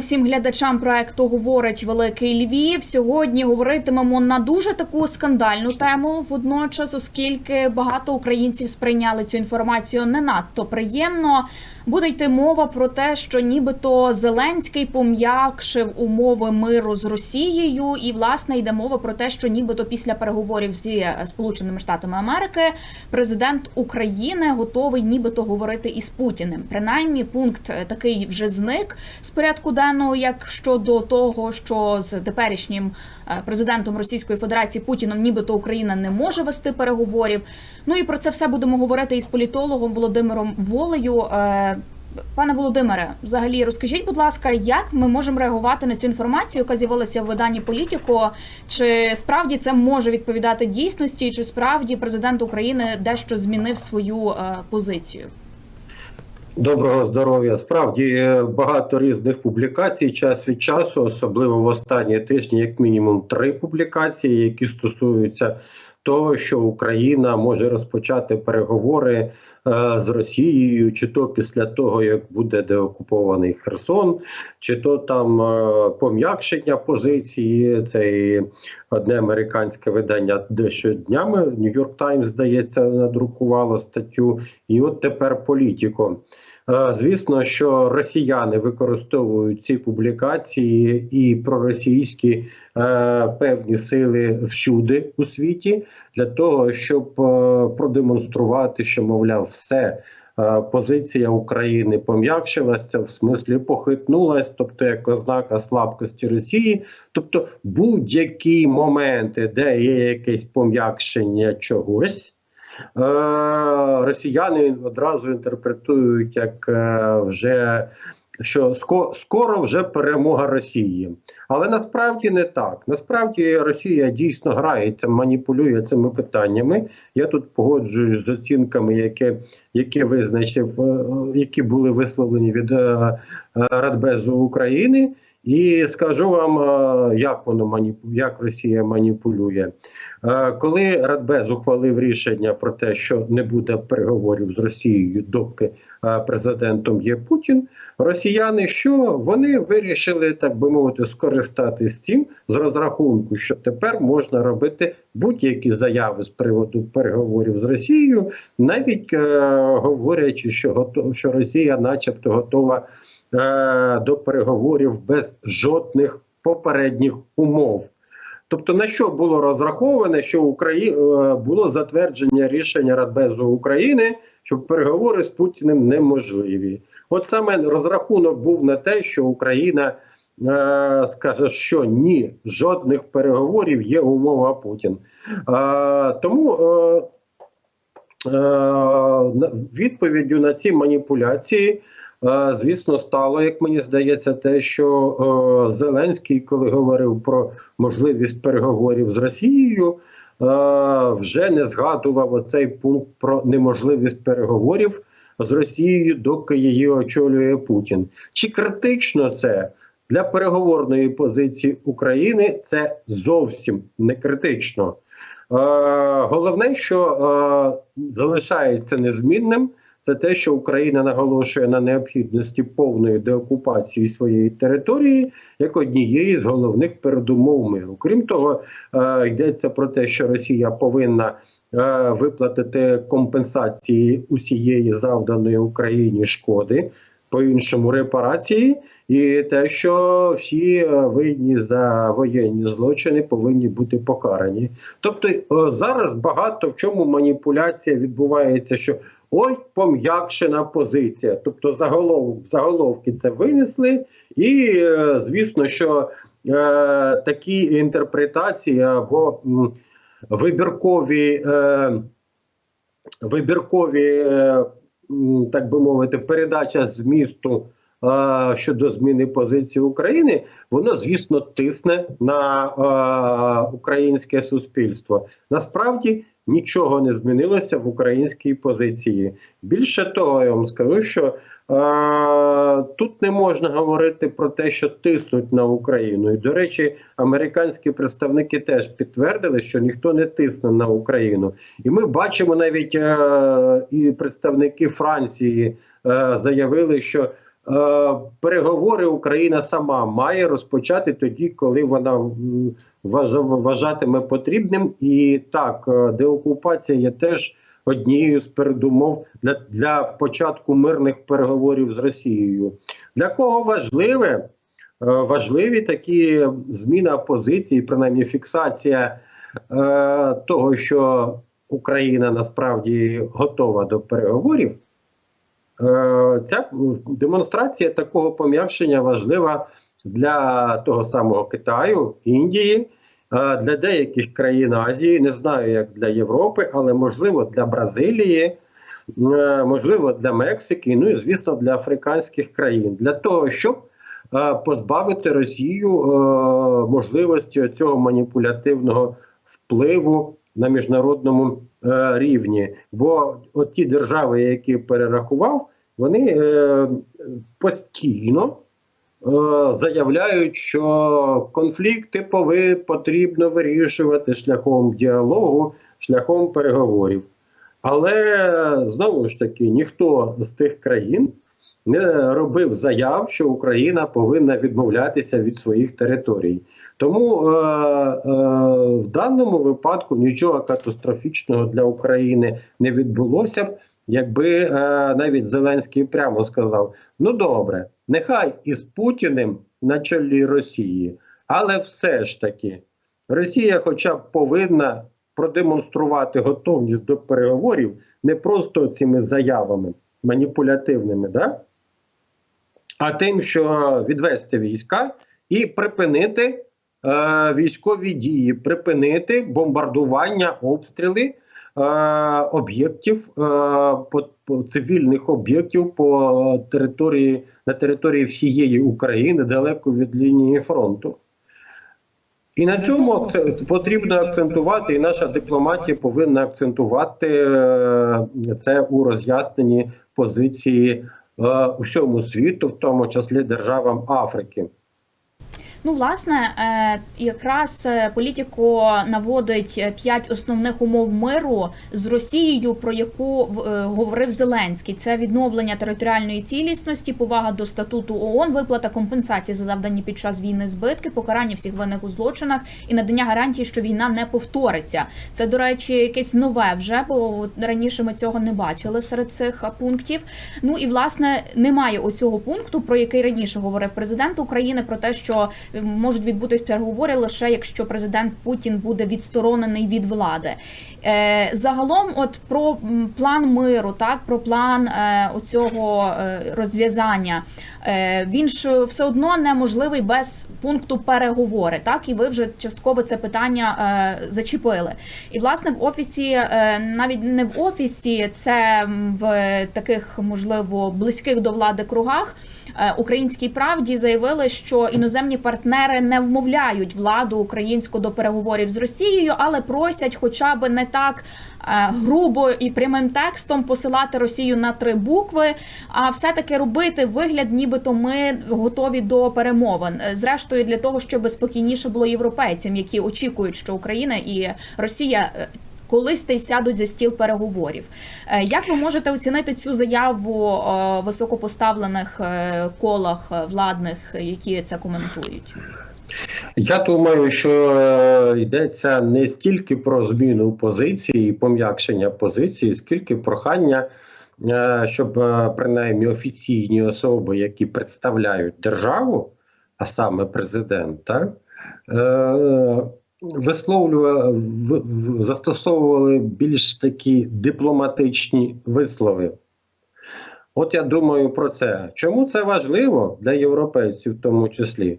Всім глядачам проекту говорить Великий Львів. Сьогодні говоритимемо на дуже таку скандальну тему. Водночас, оскільки багато українців сприйняли цю інформацію не надто приємно. Буде йти мова про те, що нібито Зеленський пом'якшив умови миру з Росією, і власне йде мова про те, що нібито після переговорів зі е, Сполученими Штатами Америки президент України готовий нібито говорити із Путіним. Принаймні, пункт е, такий вже зник з порядку денного, як щодо того, що з теперішнім е, президентом Російської Федерації Путіном нібито Україна не може вести переговорів. Ну і про це все будемо говорити із політологом Володимиром Волею. Е, Пане Володимире, взагалі розкажіть, будь ласка, як ми можемо реагувати на цю інформацію, яка з'явилася в виданні Політіко? Чи справді це може відповідати дійсності, чи справді президент України дещо змінив свою е, позицію? Доброго здоров'я. Справді е, багато різних публікацій час від часу, особливо в останні тижні, як мінімум три публікації, які стосуються того, що Україна може розпочати переговори е, з Росією, чи то після того, як буде деокупований Херсон, чи то там е, пом'якшення позиції. Це і одне американське видання дещо днями. Нью-Йорк Таймс, здається, надрукувало статтю. І от тепер політико. Е, Звісно, що росіяни використовують ці публікації і проросійські е, певні сили всюди у світі для того, щоб е, продемонструвати, що мовляв, все. Позиція України пом'якшилася, в смислі похитнулась, тобто як ознака слабкості Росії. Тобто будь-які моменти, де є якесь пом'якшення чогось, росіяни одразу інтерпретують як е, вже що скоро вже перемога Росії. Але насправді не так. Насправді Росія дійсно грається, маніпулює цими питаннями. Я тут погоджуюсь з оцінками, які, які визначив, е, які були висловлені від е, е, Радбезу України. І скажу вам, е, як воно маніпу... як Росія маніпулює. Е, Коли Радбез ухвалив рішення про те, що не буде переговорів з Росією, доки е, президентом є Путін, росіяни що вони вирішили, так би мовити, скористатись цим з розрахунку, що тепер можна робити будь-які заяви з приводу переговорів з Росією, навіть е, говорячи, що готов, що Росія, начебто, готова до переговорів без жодних попередніх умов. Тобто на що було розраховане, що Украї... е, було затвердження рішення Радбезу України, що переговори з Путіним неможливі. От саме розрахунок був на те, що Україна е, скаже, що ні, жодних переговорів є умова Путін. Е, тому е, е, відповіддю на ці маніпуляції. Е, Звісно, стало, як мені здається, те, що е, Зеленський, коли говорив про можливість переговорів з Росією, е, вже не згадував оцей пункт про неможливість переговорів з Росією, доки її очолює Путін. Чи критично це для переговорної позиції України? Це зовсім не критично. Головне, що залишається незмінним, це те, що Україна наголошує на необхідності повної деокупації своєї території як однієї з головних передумов миру. Крім того, е, йдеться про те, що Росія повинна е, виплатити компенсації усієї завданої Україні шкоди, по іншому репарації, і те, що всі е, винні за воєнні злочини повинні бути покарані. Тобто зараз багато в чому маніпуляція відбувається, що ой, пом'якшена позиція. Тобто заголовок, заголовки це винесли, і е, звісно, що е, такі інтерпретації або вибіркові, е, вибіркові е, так би мовити, передача змісту. е, Щодо зміни позиції України, воно звісно тисне на е, українське суспільство. Насправді нічого не змінилося в українській позиції. Більше того, я вам скажу, що е, тут не можна говорити про те, що тиснуть на Україну. І до речі, американські представники теж підтвердили, що ніхто не тисне на Україну. І ми бачимо навіть е, і представники Франції е, заявили, що переговори Україна сама має розпочати тоді, коли вона вважатиме потрібним. І так, е, деокупація є теж однією з передумов для, для початку мирних переговорів з Росією. Для кого важливе? Е, Важливі такі зміна позиції, принаймні фіксація е, того, що Україна насправді готова до переговорів. Е, Ця демонстрація такого пом'якшення важлива для того самого Китаю, Індії, е, для деяких країн Азії. Не знаю, як для Європи, але можливо для Бразилії, е, можливо для Мексики, ну і звісно для африканських країн, для того, щоб позбавити Росію можливості цього маніпулятивного впливу на міжнародному е, рівні. Бо от ті держави, які перерахував, вони е, постійно е, заявляють, що конфлікти пови, потрібно вирішувати шляхом діалогу, шляхом переговорів. Але знову ж таки ніхто з тих країн не робив заяв, що Україна повинна відмовлятися від своїх територій. Тому е, е, в даному випадку нічого катастрофічного для України не відбулося б, якби е, навіть Зеленський прямо сказав: ну добре, нехай із Путіним на чолі Росії, але все ж таки Росія, хоча б повинна продемонструвати готовність до переговорів не просто цими заявами маніпулятивними, да? а тим, що відвести війська і припинити військові дії, припинити бомбардування, обстріли е, об'єктів е, цивільних об'єктів по території на території всієї України далеко від лінії фронту. І на цьому потрібно акцентувати, і наша дипломатія повинна акцентувати е, це у роз'ясненні позиції е, усьому світу, в тому числі державам Африки. Ну, власне, е, якраз е, політико наводить е, п'ять основних умов миру з Росією, про яку говорив Зеленський. Це відновлення територіальної цілісності, повага до статуту ООН, виплата компенсації за завдані під час війни збитки, покарання всіх винних у злочинах і надання гарантії, що війна не повториться. Це, до речі, якесь нове вже, бо раніше ми цього не бачили серед цих пунктів. Ну і власне немає оцього пункту, про який раніше говорив президент України, про те, що можуть відбутись переговори лише якщо президент Путін буде відсторонений від влади. Е, загалом, от про план миру, так про план е, оцього е, розв'язання. Він ж все одно неможливий без пункту переговори. Так, і ви вже частково це питання зачепили. І власне в офісі, навіть не в офісі, це в таких можливо близьких до влади кругах. Українській правді заявили, що іноземні партнери не вмовляють владу українську до переговорів з Росією, але просять, хоча б не так е, грубо і прямим текстом посилати Росію на три букви, а все-таки робити вигляд, нібито ми готові до перемовин. Е, Зрештою, для того, щоб спокійніше було європейцям, які очікують, що Україна і Росія. е, Колись та й сядуть за стіл переговорів. Як ви можете оцінити цю заяву високопоставлених колах владних, які це коментують? Я думаю, що е, йдеться не стільки про зміну позиції, і пом'якшення позиції, скільки прохання, е, щоб е, принаймні офіційні особи, які представляють державу, а саме президент, так, е, висловлювали, застосовували більш такі дипломатичні вислови. От я думаю про це. Чому це важливо для європейців, в тому числі?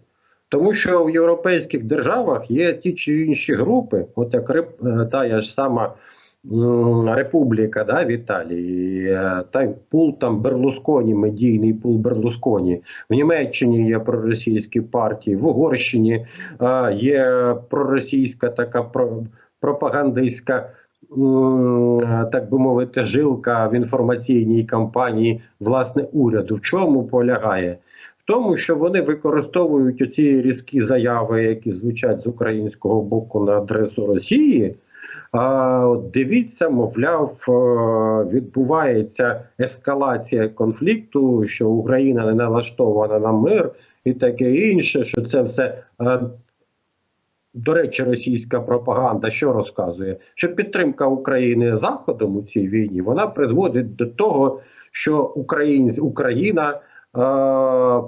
Тому що в європейських державах є ті чи інші групи, от як Реп- е, та ж сама Републіка да, в Італії, е, та пул там Берлусконі, медійний пул Берлусконі. В Німеччині є проросійські партії, в Угорщині е, є проросійська така пропагандистська. Так би мовити, жилка в інформаційній кампанії власне уряду. В чому полягає? В тому, що вони використовують оці різкі заяви, які звучать з українського боку на адресу Росії, А дивіться, мовляв, е, відбувається ескалація конфлікту, що Україна не налаштована на мир і таке інше, що це все. е, До речі, російська пропаганда що розказує? Що підтримка України Заходом у цій війні вона призводить до того, що Україна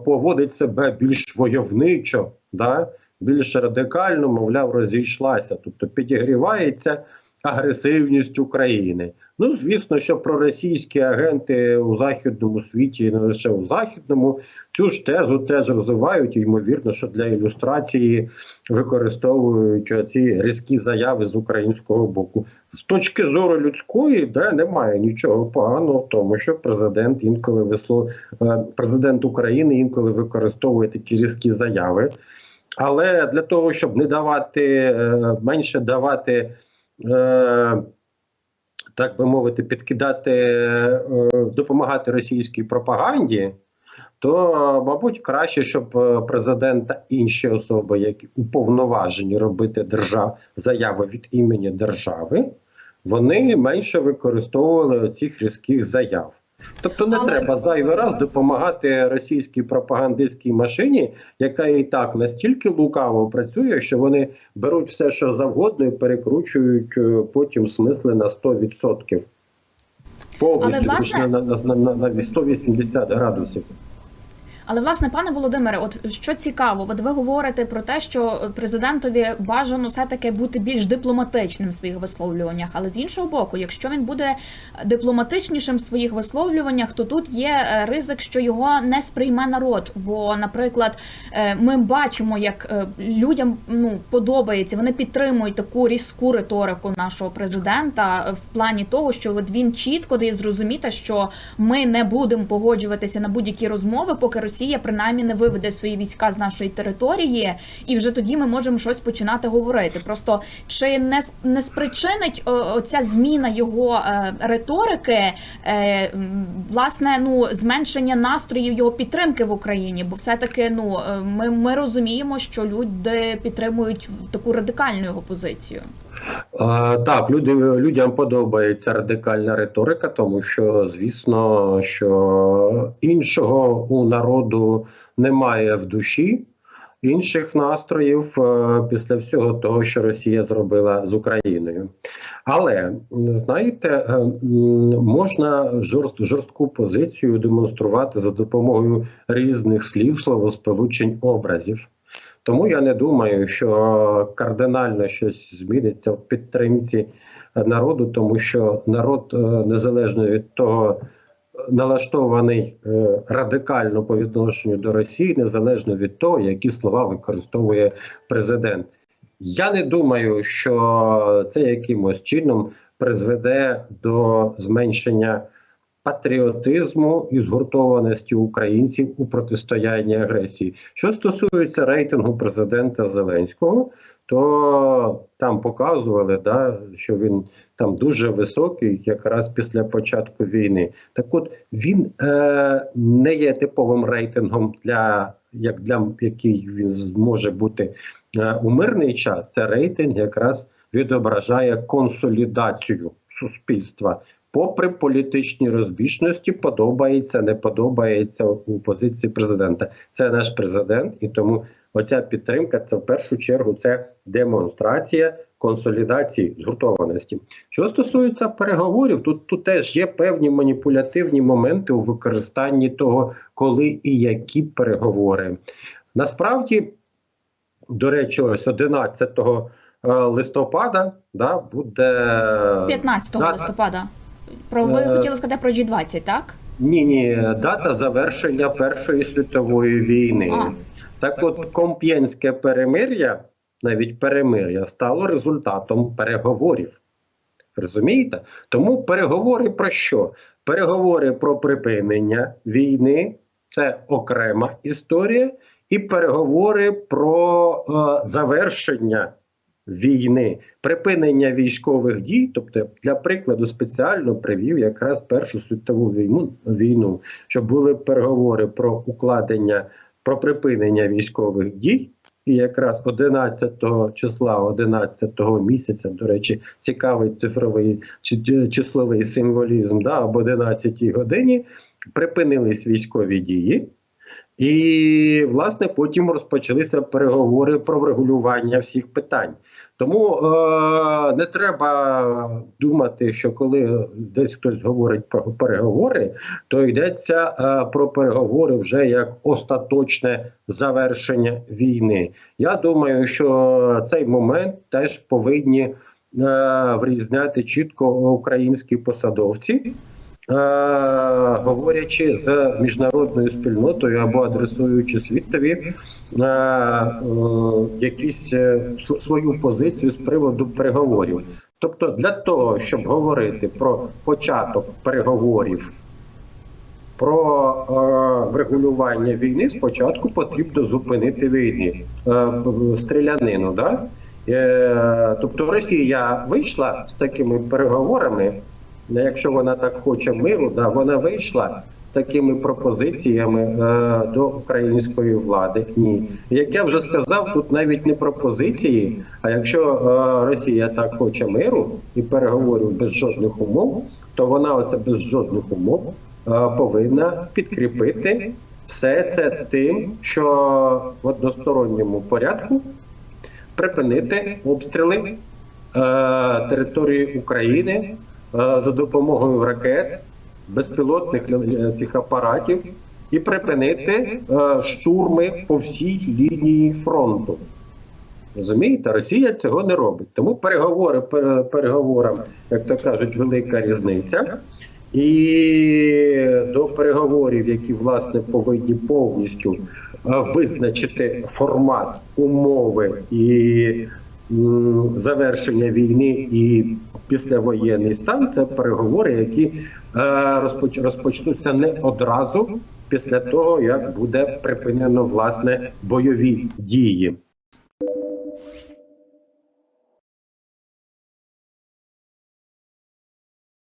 поводить себе більш войовничо, да? більш радикально, мовляв, розійшлася, тобто підігрівається агресивність України. Ну, звісно, що проросійські агенти у західному світі, не лише у західному, цю ж тезу теж розвивають. І, ймовірно, що для ілюстрації використовують ці різкі заяви з українського боку. З точки зору людської, де немає нічого поганого в тому, що президент інколи висло е, президент України інколи використовує такі різкі заяви. Але для того, щоб не давати е, менше давати. Так би мовити, підкидати, е, допомагати російській пропаганді, то, мабуть, краще, щоб е, президент та інші особи, які уповноважені робити держав, заяви від імені держави, вони менше використовували цих різких заяв. Тобто не Але- треба зайвий раз допомагати російській пропагандистській машині, яка і так настільки лукаво працює, що вони беруть все, що завгодно, і перекручують е, потім смисли на 100%. Повністю Але, власне- на, на, на, на 180 градусів. Але власне, пане Володимире, от що цікаво, от ви говорите про те, що президентові бажано все таки бути більш дипломатичним в своїх висловлюваннях. Але з іншого боку, якщо він буде дипломатичнішим в своїх висловлюваннях, то тут є е, ризик, що його не сприйме народ. Бо, наприклад, е, ми бачимо, як е, людям ну подобається, вони підтримують таку різку риторику нашого президента в плані того, що от він чітко дає зрозуміти, що ми не будемо погоджуватися на будь-які розмови, поки Росія принаймні не виведе свої війська з нашої території, і вже тоді ми можемо щось починати говорити. Просто чи не не спричинить о, оця зміна його е, риторики, е, власне, ну зменшення настроїв його підтримки в Україні? Бо все таки, ну е, ми, ми розуміємо, що люди підтримують таку радикальну його позицію. А, так, люди, людям подобається радикальна риторика, тому що, звісно, що іншого у народу немає в душі, інших настроїв е, після всього того, що Росія зробила з Україною. Але знаєте, е, можна жорст, жорстку позицію демонструвати за допомогою різних слів, словосполучень, образів. Тому я не думаю, що кардинально щось зміниться в підтримці народу, тому що народ, е, незалежно від того, налаштований е, радикально по відношенню до Росії, незалежно від того, які слова використовує президент. Я не думаю, що це якимось чином призведе до зменшення патріотизму і згуртованості українців у протистоянні агресії. Що стосується рейтингу президента Зеленського, то там показували, да, що він там дуже високий, якраз після початку війни. Так от він е, не є типовим рейтингом для як для який він зможе бути е, у мирний час. Це рейтинг якраз відображає консолідацію суспільства. Попри політичні розбіжності, подобається, не подобається у позиції президента. Це наш президент, і тому оця підтримка це в першу чергу це демонстрація консолідації згуртованості. Що стосується переговорів, тут, тут теж є певні маніпулятивні моменти у використанні того, коли і які переговори. Насправді, до речі, ось 11 е, листопада да, буде 15 листопада. Про ви Е, хотіли сказати про G20, так? Ні, ні, дата завершення Першої світової війни. А. Так от Комп'єнське перемир'я, навіть перемир'я, стало результатом переговорів. Розумієте? Тому переговори про що? Переговори про припинення війни це окрема історія, і переговори про е, завершення війни, припинення військових дій, тобто для прикладу спеціально привів якраз Першу світову війну, війну, щоб були переговори про укладення, про припинення військових дій І якраз 11 числа, 11 місяця, до речі, цікавий цифровий чи- числовий символізм, да, об 11 годині припинились військові дії. І, власне, потім розпочалися переговори про врегулювання всіх питань. Тому е, не треба думати, що коли десь хтось говорить про переговори, то йдеться е, про переговори вже як остаточне завершення війни. Я думаю, що цей момент теж повинні е, врізняти чітко українські посадовці. Е, говорячи з міжнародною спільнотою або адресуючи світові е, е, якісь свою позицію з приводу переговорів. Тобто, для того, щоб говорити про початок переговорів, про врегулювання війни, спочатку потрібно зупинити війни, стрілянину. Да? Тобто Росія вийшла з такими переговорами. Ну, Якщо вона так хоче миру, да, вона вийшла з такими пропозиціями е, до української влади. Ні, як я вже сказав, тут навіть не пропозиції. А якщо е, Росія так хоче миру і переговорів без жодних умов, то вона оце без жодних умов е, повинна підкріпити все це тим, що в односторонньому порядку припинити обстріли е, території України за допомогою ракет, безпілотних е, цих апаратів і припинити е, штурми по всій лінії фронту. Розумієте, Росія цього не робить. Тому переговори пере- переговорам, як то кажуть, велика різниця. І до переговорів, які власне повинні повністю е, визначити формат, умови і завершення війни і післявоєнний стан, це переговори, які е, розпочнуться не одразу після того, як буде припинено власне бойові дії.